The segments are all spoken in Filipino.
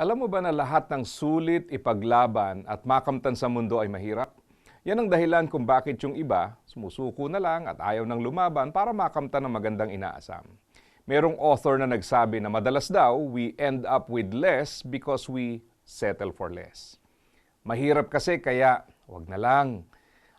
Alam mo ba na lahat ng sulit, ipaglaban at makamtan sa mundo ay mahirap? Yan ang dahilan kung bakit yung iba sumusuko na lang at ayaw ng lumaban para makamtan ng magandang inaasam. Merong author na nagsabi na madalas daw, we end up with less because we settle for less. Mahirap kasi kaya wag na lang.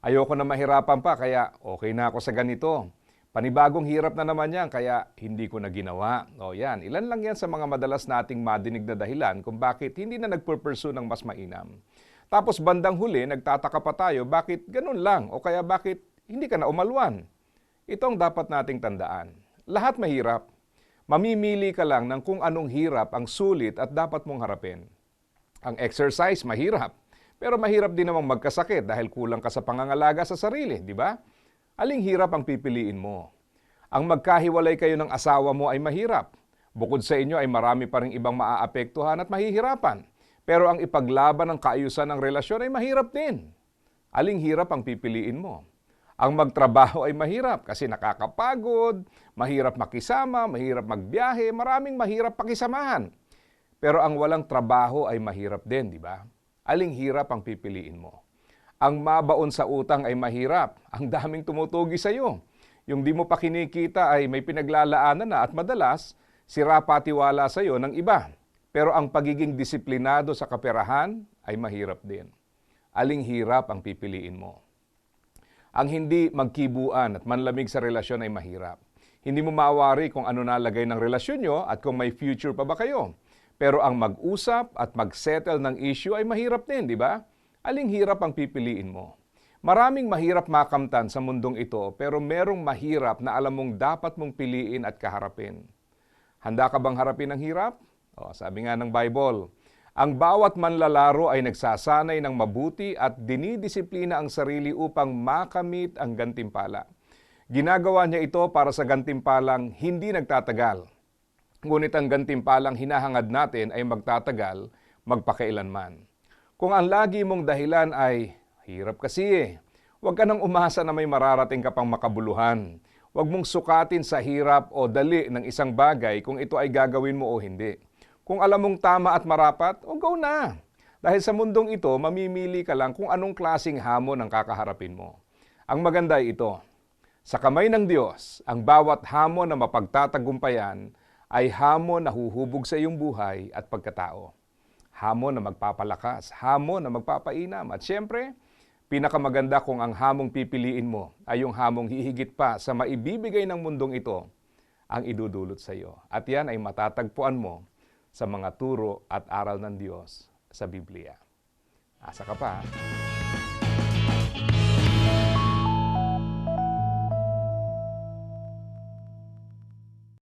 Ayoko na mahirapan pa kaya okay na ako sa ganito. Panibagong hirap na naman yan kaya hindi ko na ginawa. O yan, ilan lang yan sa mga madalas nating madinig na dahilan kung bakit hindi na nagpurpursue ng mas mainam. Tapos bandang huli, nagtataka pa tayo bakit ganun lang o kaya bakit hindi ka na umalwan. Ito ang dapat nating tandaan. Lahat mahirap. Mamimili ka lang ng kung anong hirap ang sulit at dapat mong harapin. Ang exercise, mahirap. Pero mahirap din namang magkasakit dahil kulang ka sa pangangalaga sa sarili, di ba? Aling hirap ang pipiliin mo? Ang magkahiwalay kayo ng asawa mo ay mahirap. Bukod sa inyo ay marami pa rin ibang maaapektuhan at mahihirapan. Pero ang ipaglaban ng kaayusan ng relasyon ay mahirap din. Aling hirap ang pipiliin mo? Ang magtrabaho ay mahirap kasi nakakapagod, mahirap makisama, mahirap magbiyahe, maraming mahirap pakisamahan. Pero ang walang trabaho ay mahirap din, di ba? Aling hirap ang pipiliin mo? Ang mabaon sa utang ay mahirap. Ang daming tumutugi sa iyo. Yung di mo pa kinikita ay may pinaglalaanan na at madalas sira patiwala sa iyo ng iba. Pero ang pagiging disiplinado sa kaperahan ay mahirap din. Aling hirap ang pipiliin mo? Ang hindi magkibuan at manlamig sa relasyon ay mahirap. Hindi mo maawari kung ano nalagay ng relasyon nyo at kung may future pa ba kayo. Pero ang mag-usap at mag-settle ng issue ay mahirap din, di ba? Aling hirap ang pipiliin mo? Maraming mahirap makamtan sa mundong ito pero merong mahirap na alam mong dapat mong piliin at kaharapin. Handa ka bang harapin ang hirap? O, sabi nga ng Bible, ang bawat manlalaro ay nagsasanay ng mabuti at dinidisiplina ang sarili upang makamit ang gantimpala. Ginagawa niya ito para sa gantimpalang hindi nagtatagal. Ngunit ang gantimpalang hinahangad natin ay magtatagal magpakailanman. Kung ang lagi mong dahilan ay hirap kasi eh, huwag ka nang umasa na may mararating ka pang makabuluhan. Huwag mong sukatin sa hirap o dali ng isang bagay kung ito ay gagawin mo o hindi. Kung alam mong tama at marapat, o go na. Dahil sa mundong ito, mamimili ka lang kung anong klasing hamon ang kakaharapin mo. Ang maganda ay ito, sa kamay ng Diyos, ang bawat hamon na mapagtatagumpayan ay hamon na huhubog sa iyong buhay at pagkatao. Hamon na magpapalakas, hamon na magpapainam. At siyempre, pinakamaganda kung ang hamong pipiliin mo ay yung hamong hihigit pa sa maibibigay ng mundong ito ang idudulot sa iyo. At yan ay matatagpuan mo sa mga turo at aral ng Diyos sa Biblia. Asa ka pa? ha?